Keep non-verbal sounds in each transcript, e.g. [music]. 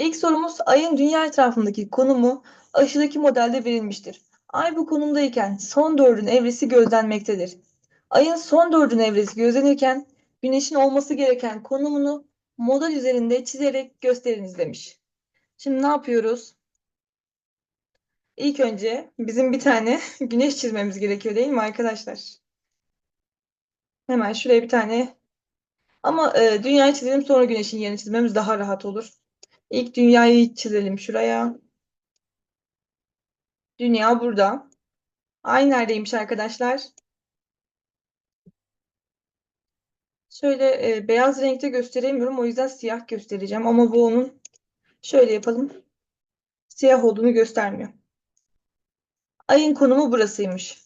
İlk sorumuz Ay'ın dünya etrafındaki konumu aşağıdaki modelde verilmiştir. Ay bu konumdayken son dördün evresi gözlenmektedir. Ayın son dördün evresi gözlenirken Güneş'in olması gereken konumunu model üzerinde çizerek gösteriniz demiş. Şimdi ne yapıyoruz? İlk önce bizim bir tane [laughs] güneş çizmemiz gerekiyor değil mi arkadaşlar? Hemen şuraya bir tane ama e, dünyayı çizelim sonra güneşin yerini çizmemiz daha rahat olur. İlk dünyayı çizelim şuraya. Dünya burada. Ay neredeymiş arkadaşlar? Şöyle e, beyaz renkte gösteremiyorum. O yüzden siyah göstereceğim. Ama bu onun şöyle yapalım. Siyah olduğunu göstermiyor. Ayın konumu burasıymış.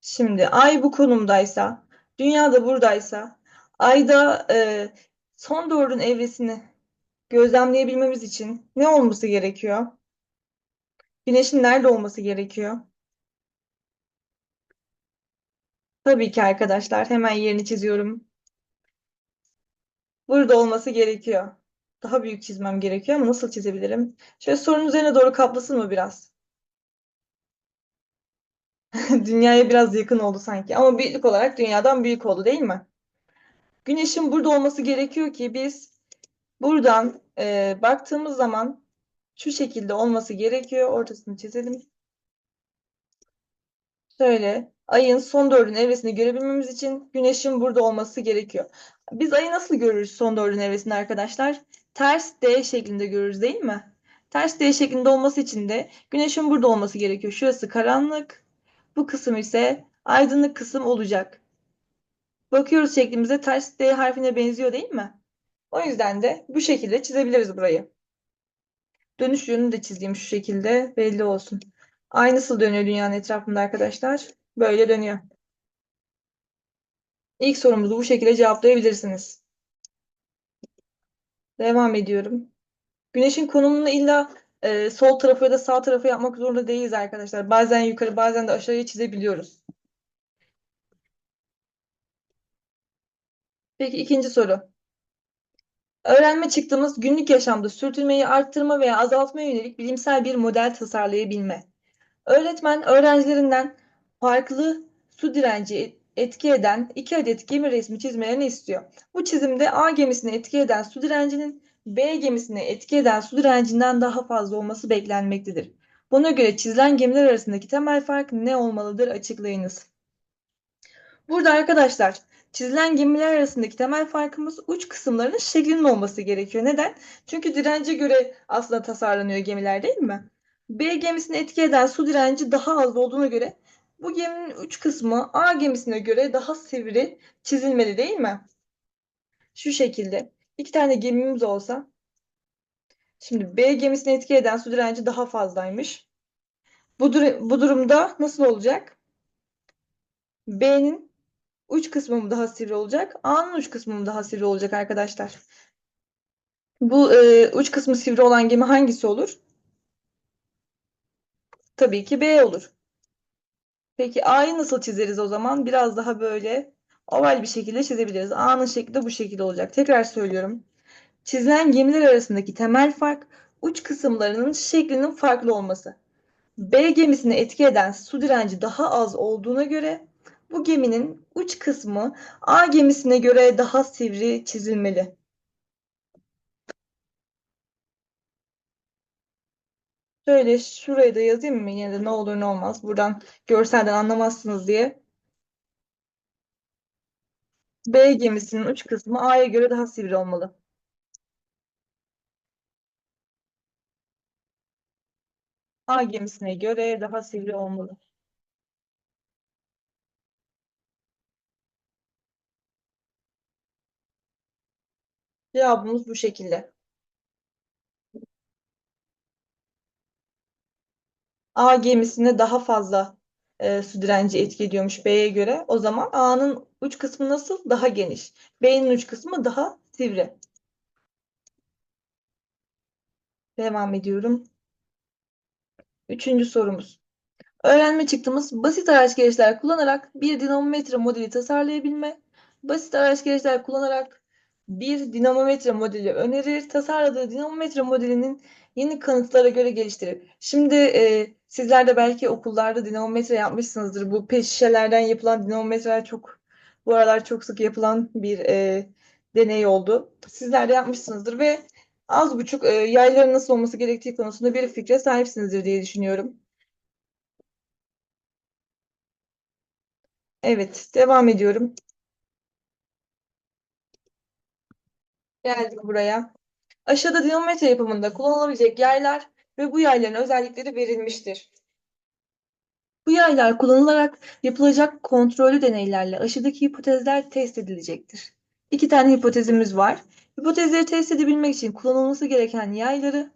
Şimdi ay bu konumdaysa, dünya da buradaysa, ayda e, son dördün evresini gözlemleyebilmemiz için ne olması gerekiyor? Güneşin nerede olması gerekiyor? Tabii ki arkadaşlar hemen yerini çiziyorum. Burada olması gerekiyor. Daha büyük çizmem gerekiyor ama nasıl çizebilirim? Şöyle sorunun üzerine doğru kaplasın mı biraz? [laughs] Dünyaya biraz yakın oldu sanki. Ama büyüklük olarak dünyadan büyük oldu değil mi? Güneşin burada olması gerekiyor ki biz buradan e, baktığımız zaman şu şekilde olması gerekiyor. Ortasını çizelim. Şöyle ayın son dördün evresini görebilmemiz için güneşin burada olması gerekiyor. Biz ayı nasıl görürüz son dördün evresini arkadaşlar? Ters D şeklinde görürüz değil mi? Ters D şeklinde olması için de güneşin burada olması gerekiyor. Şurası karanlık. Bu kısım ise aydınlık kısım olacak. Bakıyoruz şeklimize ters D harfine benziyor değil mi? O yüzden de bu şekilde çizebiliriz burayı. Dönüş yönünü de çizeyim şu şekilde belli olsun. Ay nasıl dönüyor dünyanın etrafında arkadaşlar? Böyle dönüyor. İlk sorumuzu bu şekilde cevaplayabilirsiniz. Devam ediyorum. Güneşin konumunu illa e, sol tarafı ya da sağ tarafı yapmak zorunda değiliz arkadaşlar. Bazen yukarı bazen de aşağıya çizebiliyoruz. Peki ikinci soru. Öğrenme çıktığımız günlük yaşamda sürtünmeyi arttırma veya azaltmaya yönelik bilimsel bir model tasarlayabilme. Öğretmen öğrencilerinden farklı su direnci etki eden iki adet gemi resmi çizmelerini istiyor. Bu çizimde A gemisine etki eden su direncinin B gemisine etki eden su direncinden daha fazla olması beklenmektedir. Buna göre çizilen gemiler arasındaki temel fark ne olmalıdır açıklayınız. Burada arkadaşlar çizilen gemiler arasındaki temel farkımız uç kısımlarının şeklinin olması gerekiyor. Neden? Çünkü dirence göre aslında tasarlanıyor gemiler değil mi? B gemisine etki eden su direnci daha az olduğuna göre bu geminin uç kısmı A gemisine göre daha sivri çizilmeli değil mi? Şu şekilde. iki tane gemimiz olsa şimdi B gemisine etki eden su direnci daha fazlaymış. Bu, dur bu durumda nasıl olacak? B'nin uç kısmı mı daha sivri olacak? A'nın uç kısmı mı daha sivri olacak arkadaşlar? Bu e, uç kısmı sivri olan gemi hangisi olur? Tabii ki B olur. Peki A'yı nasıl çizeriz o zaman? Biraz daha böyle oval bir şekilde çizebiliriz. A'nın şekli de bu şekilde olacak. Tekrar söylüyorum. Çizilen gemiler arasındaki temel fark uç kısımlarının şeklinin farklı olması. B gemisine etki eden su direnci daha az olduğuna göre bu geminin uç kısmı A gemisine göre daha sivri çizilmeli. Şöyle şuraya da yazayım mı? Yine de ne olur ne olmaz. Buradan görselden anlamazsınız diye. B gemisinin uç kısmı A'ya göre daha sivri olmalı. A gemisine göre daha sivri olmalı. Cevabımız bu şekilde. A gemisine daha fazla e, su direnci etki ediyormuş B'ye göre. O zaman A'nın uç kısmı nasıl? Daha geniş. B'nin uç kısmı daha sivri. Devam ediyorum. Üçüncü sorumuz. Öğrenme çıktığımız basit araç gereçler kullanarak bir dinamometre modeli tasarlayabilme. Basit araç gereçler kullanarak bir dinamometre modeli önerir. Tasarladığı dinamometre modelinin yeni kanıtlara göre geliştirir. Şimdi e, sizler de belki okullarda dinamometre yapmışsınızdır. Bu pet yapılan dinamometreler çok bu aralar çok sık yapılan bir e, deney oldu. Sizler de yapmışsınızdır ve az buçuk e, yayların nasıl olması gerektiği konusunda bir fikre sahipsinizdir diye düşünüyorum. Evet, devam ediyorum. Geldik buraya. Aşağıda dinamometre yapımında kullanılabilecek yaylar ve bu yayların özellikleri verilmiştir. Bu yaylar kullanılarak yapılacak kontrollü deneylerle aşıdaki hipotezler test edilecektir. İki tane hipotezimiz var. Hipotezleri test edebilmek için kullanılması gereken yayları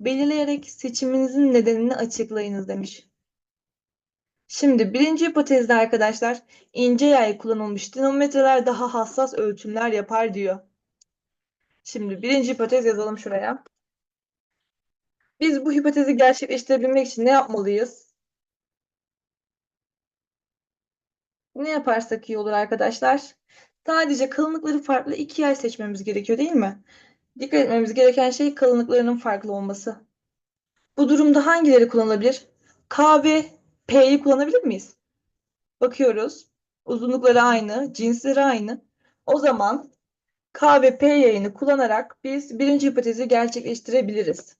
belirleyerek seçiminizin nedenini açıklayınız demiş. Şimdi birinci hipotezde arkadaşlar ince yay kullanılmış dinamometreler daha hassas ölçümler yapar diyor. Şimdi birinci hipotez yazalım şuraya. Biz bu hipotezi gerçekleştirebilmek için ne yapmalıyız? Ne yaparsak iyi olur arkadaşlar? Sadece kalınlıkları farklı iki yay seçmemiz gerekiyor değil mi? Dikkat etmemiz gereken şey kalınlıklarının farklı olması. Bu durumda hangileri kullanılabilir? K ve P'yi kullanabilir miyiz? Bakıyoruz. Uzunlukları aynı, cinsleri aynı. O zaman K ve P yayını kullanarak biz birinci hipotezi gerçekleştirebiliriz.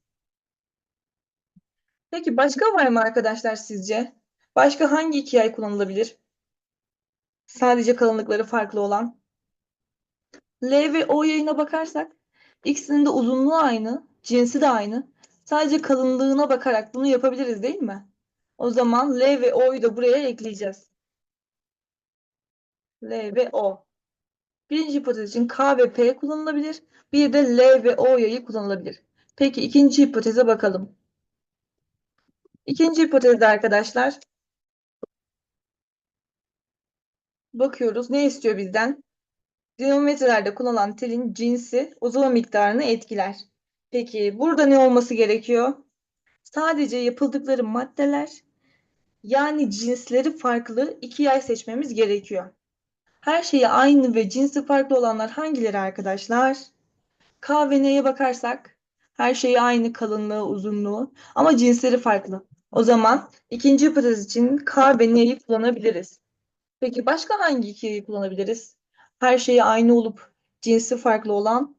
Peki başka var mı arkadaşlar sizce? Başka hangi iki yay kullanılabilir? Sadece kalınlıkları farklı olan. L ve O yayına bakarsak ikisinin de uzunluğu aynı, cinsi de aynı. Sadece kalınlığına bakarak bunu yapabiliriz değil mi? O zaman L ve O'yu da buraya ekleyeceğiz. L ve O. Birinci hipotez K ve P kullanılabilir. Bir de L ve O yayı kullanılabilir. Peki ikinci hipoteze bakalım. İkinci hipotezde arkadaşlar bakıyoruz. Ne istiyor bizden? Dinamometrelerde kullanılan telin cinsi uzama miktarını etkiler. Peki burada ne olması gerekiyor? Sadece yapıldıkları maddeler yani cinsleri farklı iki yay seçmemiz gerekiyor. Her şeyi aynı ve cinsi farklı olanlar hangileri arkadaşlar? K ve N'ye bakarsak her şeyi aynı kalınlığı, uzunluğu ama cinsleri farklı. O zaman ikinci hipotez için K ve N'yi kullanabiliriz. Peki başka hangi ikiyi kullanabiliriz? Her şeyi aynı olup cinsi farklı olan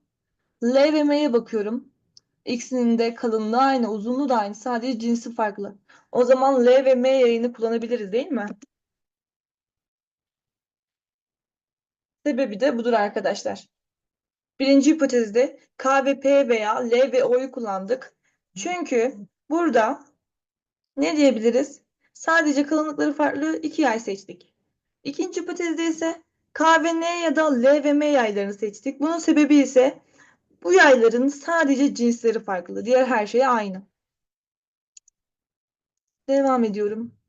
L ve M'ye bakıyorum. İkisinin de kalınlığı aynı, uzunluğu da aynı. Sadece cinsi farklı. O zaman L ve M yayını kullanabiliriz değil mi? Sebebi de budur arkadaşlar. Birinci hipotezde K ve P veya L ve O'yu kullandık. Çünkü burada ne diyebiliriz? Sadece kalınlıkları farklı iki yay seçtik. İkinci hipotezde ise K ve N ya da L ve M yaylarını seçtik. Bunun sebebi ise bu yayların sadece cinsleri farklı. Diğer her şey aynı. Devam ediyorum.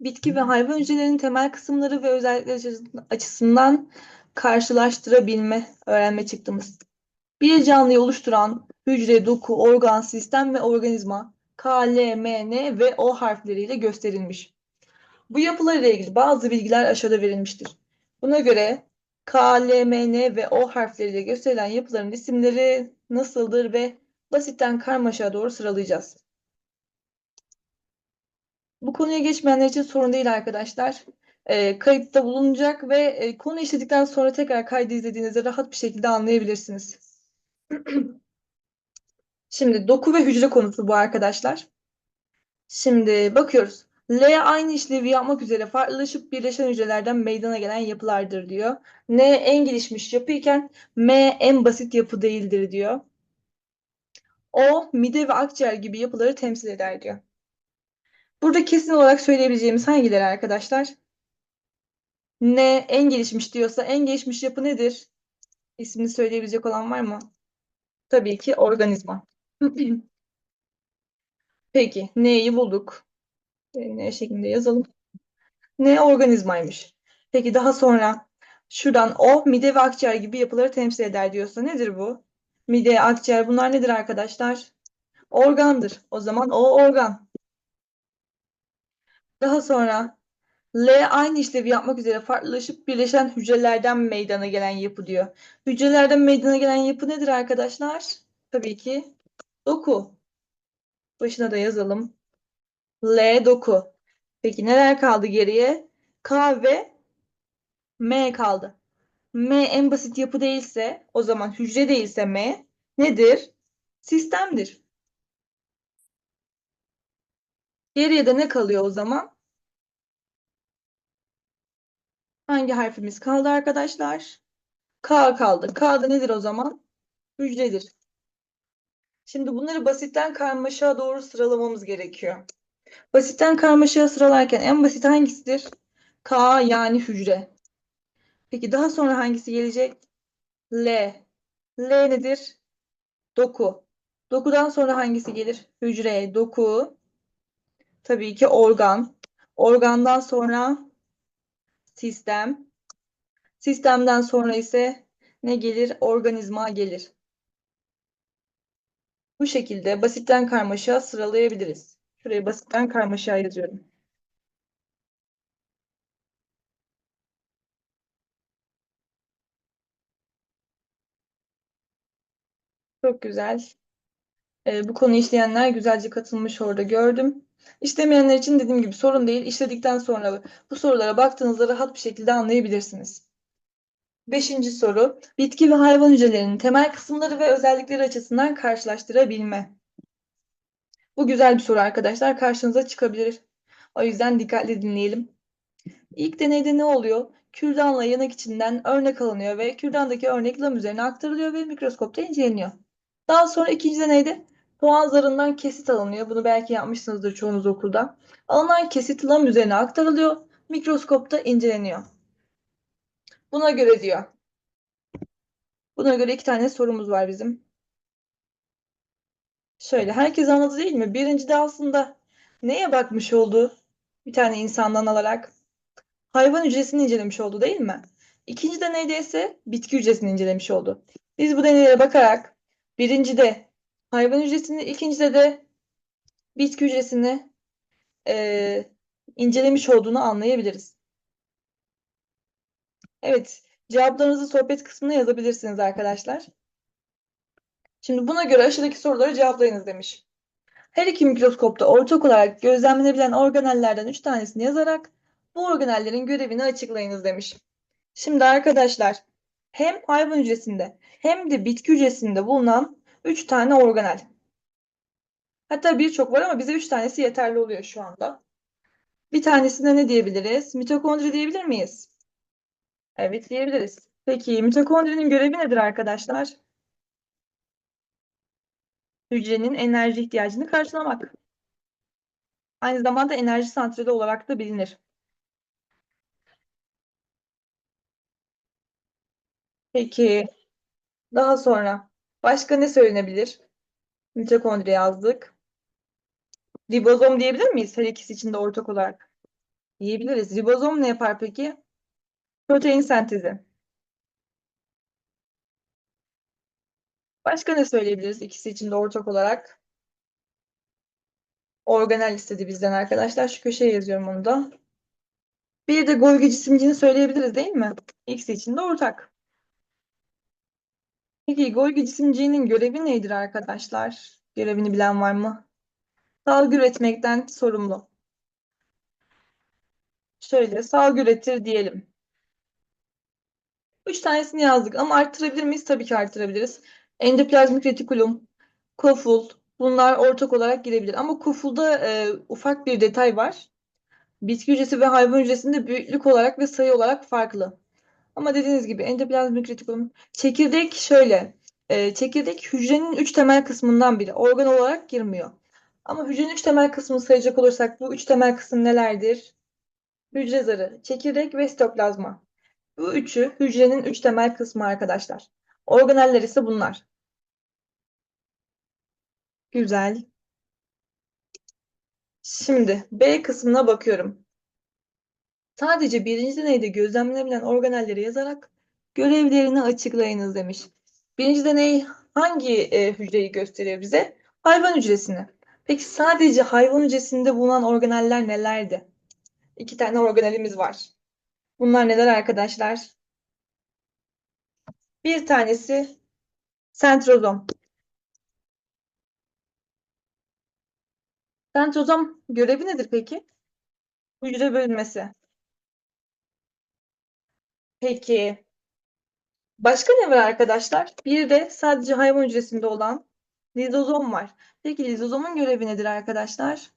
Bitki ve hayvan hücrelerinin temel kısımları ve özellikleri açısından karşılaştırabilme öğrenme çıktığımız. Bir canlıyı oluşturan hücre, doku, organ, sistem ve organizma K, L, M, N ve O harfleriyle gösterilmiş. Bu yapılarla ilgili bazı bilgiler aşağıda verilmiştir. Buna göre K, L, M, N ve O harfleriyle gösterilen yapıların isimleri nasıldır ve basitten karmaşaya doğru sıralayacağız. Bu konuya geçmeyenler için sorun değil arkadaşlar. E, kayıtta bulunacak ve e, konu işledikten sonra tekrar kaydı izlediğinizde rahat bir şekilde anlayabilirsiniz. [clears throat] Şimdi doku ve hücre konusu bu arkadaşlar. Şimdi bakıyoruz. L aynı işlevi yapmak üzere farklılaşıp birleşen hücrelerden meydana gelen yapılardır diyor. N en gelişmiş yapı iken M en basit yapı değildir diyor. O mide ve akciğer gibi yapıları temsil eder diyor. Burada kesin olarak söyleyebileceğimiz hangileri arkadaşlar? N en gelişmiş diyorsa en gelişmiş yapı nedir? İsmini söyleyebilecek olan var mı? Tabii ki organizma. [clears throat] Peki N'yi bulduk. N şeklinde yazalım. N organizmaymış. Peki daha sonra şuradan O mide ve akciğer gibi yapıları temsil eder diyorsa nedir bu? Mide, akciğer bunlar nedir arkadaşlar? Organdır. O zaman O organ. Daha sonra L aynı işlevi yapmak üzere farklılaşıp birleşen hücrelerden meydana gelen yapı diyor. Hücrelerden meydana gelen yapı nedir arkadaşlar? Tabii ki doku. Başına da yazalım. L doku. Peki neler kaldı geriye? K ve M kaldı. M en basit yapı değilse, o zaman hücre değilse M nedir? Sistemdir. Geriye de ne kalıyor o zaman? Hangi harfimiz kaldı arkadaşlar? K kaldı. K da nedir o zaman? Hücredir. Şimdi bunları basitten karmaşaya doğru sıralamamız gerekiyor. Basitten karmaşaya sıralarken en basit hangisidir? K yani hücre. Peki daha sonra hangisi gelecek? L. L nedir? Doku. Dokudan sonra hangisi gelir? Hücre, doku. Tabii ki organ. Organdan sonra sistem. Sistemden sonra ise ne gelir? Organizma gelir. Bu şekilde basitten karmaşa sıralayabiliriz. Şuraya basitten karmaşa yazıyorum. Çok güzel. Ee, bu konuyu işleyenler güzelce katılmış orada gördüm. İşlemeyenler için dediğim gibi sorun değil. İşledikten sonra bu sorulara baktığınızda rahat bir şekilde anlayabilirsiniz. Beşinci soru. Bitki ve hayvan hücrelerinin temel kısımları ve özellikleri açısından karşılaştırabilme. Bu güzel bir soru arkadaşlar. Karşınıza çıkabilir. O yüzden dikkatli dinleyelim. İlk deneyde ne oluyor? Kürdanla yanak içinden örnek alınıyor ve kürdandaki örnek lam üzerine aktarılıyor ve mikroskopta inceleniyor. Daha sonra ikinci deneyde soğan zarından kesit alınıyor. Bunu belki yapmışsınızdır çoğunuz okulda. Alınan kesit lam üzerine aktarılıyor. Mikroskopta inceleniyor. Buna göre diyor. Buna göre iki tane sorumuz var bizim. Şöyle herkes anladı değil mi? Birinci de aslında neye bakmış oldu? Bir tane insandan alarak. Hayvan hücresini incelemiş oldu değil mi? İkinci deneyde ise bitki hücresini incelemiş oldu. Biz bu deneylere bakarak birincide hayvan hücresini, ikincide de bitki hücresini e, incelemiş olduğunu anlayabiliriz. Evet, cevaplarınızı sohbet kısmına yazabilirsiniz arkadaşlar. Şimdi buna göre aşağıdaki soruları cevaplayınız demiş. Her iki mikroskopta ortak olarak gözlemlenebilen organellerden üç tanesini yazarak bu organellerin görevini açıklayınız demiş. Şimdi arkadaşlar hem hayvan hücresinde hem de bitki hücresinde bulunan üç tane organel. Hatta birçok var ama bize üç tanesi yeterli oluyor şu anda. Bir tanesine ne diyebiliriz? Mitokondri diyebilir miyiz? Evet diyebiliriz. Peki mitokondrinin görevi nedir arkadaşlar? Hücrenin enerji ihtiyacını karşılamak. Aynı zamanda enerji santrali olarak da bilinir. Peki daha sonra başka ne söylenebilir? Mitokondri yazdık. Ribozom diyebilir miyiz? Her ikisi için de ortak olarak. Diyebiliriz. Ribozom ne yapar peki? Protein sentezi. Başka ne söyleyebiliriz ikisi için de ortak olarak? Organel istedi bizden arkadaşlar. Şu köşeye yazıyorum onu da. Bir de Golgi cisimciğini söyleyebiliriz değil mi? İkisi için de ortak. Peki Golgi cisimciğinin görevi nedir arkadaşlar? Görevini bilen var mı? Salgı üretmekten sorumlu. Şöyle salgı üretir diyelim. Üç tanesini yazdık ama arttırabilir miyiz? Tabii ki arttırabiliriz. Endoplazmik retikulum, koful bunlar ortak olarak girebilir. Ama kofulda e, ufak bir detay var. Bitki hücresi ve hayvan hücresinde büyüklük olarak ve sayı olarak farklı. Ama dediğiniz gibi endoplazmik retikulum çekirdek şöyle. E, çekirdek hücrenin üç temel kısmından biri. Organ olarak girmiyor. Ama hücrenin üç temel kısmını sayacak olursak bu üç temel kısım nelerdir? Hücre zarı, çekirdek ve sitoplazma. Bu üçü hücrenin üç temel kısmı arkadaşlar. Organeller ise bunlar. Güzel. Şimdi B kısmına bakıyorum. Sadece birinci deneyde gözlemlenebilen organelleri yazarak görevlerini açıklayınız demiş. Birinci deney hangi e, hücreyi gösteriyor bize? Hayvan hücresini. Peki sadece hayvan hücresinde bulunan organeller nelerdi? iki tane organelimiz var. Bunlar neler arkadaşlar? Bir tanesi sentrozom. Sentrozom görevi nedir peki? Hücre bölünmesi. Peki. Başka ne var arkadaşlar? Bir de sadece hayvan hücresinde olan lizozom var. Peki lizozomun görevi nedir arkadaşlar?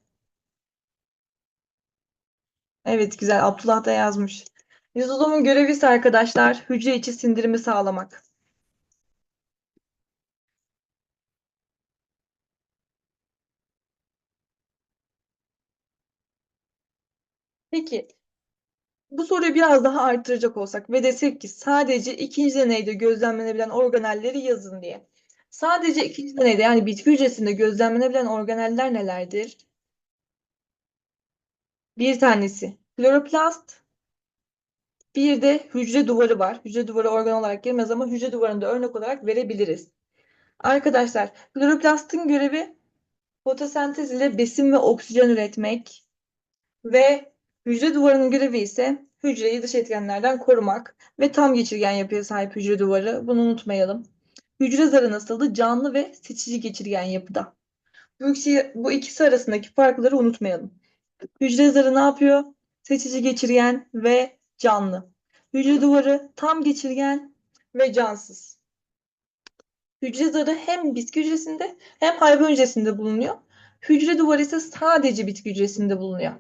Evet güzel Abdullah da yazmış. Lizozomun görevi ise arkadaşlar hücre içi sindirimi sağlamak. Peki bu soruyu biraz daha arttıracak olsak ve desek ki sadece ikinci deneyde gözlemlenebilen organelleri yazın diye. Sadece ikinci deneyde yani bitki hücresinde gözlemlenebilen organeller nelerdir? Bir tanesi kloroplast, bir de hücre duvarı var. Hücre duvarı organ olarak girmez ama hücre duvarını da örnek olarak verebiliriz. Arkadaşlar, kloroplastın görevi fotosentez ile besin ve oksijen üretmek ve hücre duvarının görevi ise hücreyi dış etkenlerden korumak ve tam geçirgen yapıya sahip hücre duvarı. Bunu unutmayalım. Hücre zarı nasıldı? Canlı ve seçici geçirgen yapıda. Bu ikisi, bu ikisi arasındaki farkları unutmayalım. Hücre zarı ne yapıyor? Seçici geçirgen ve canlı. Hücre duvarı tam geçirgen ve cansız. Hücre zarı hem bitki hücresinde hem hayvan hücresinde bulunuyor. Hücre duvarı ise sadece bitki hücresinde bulunuyor.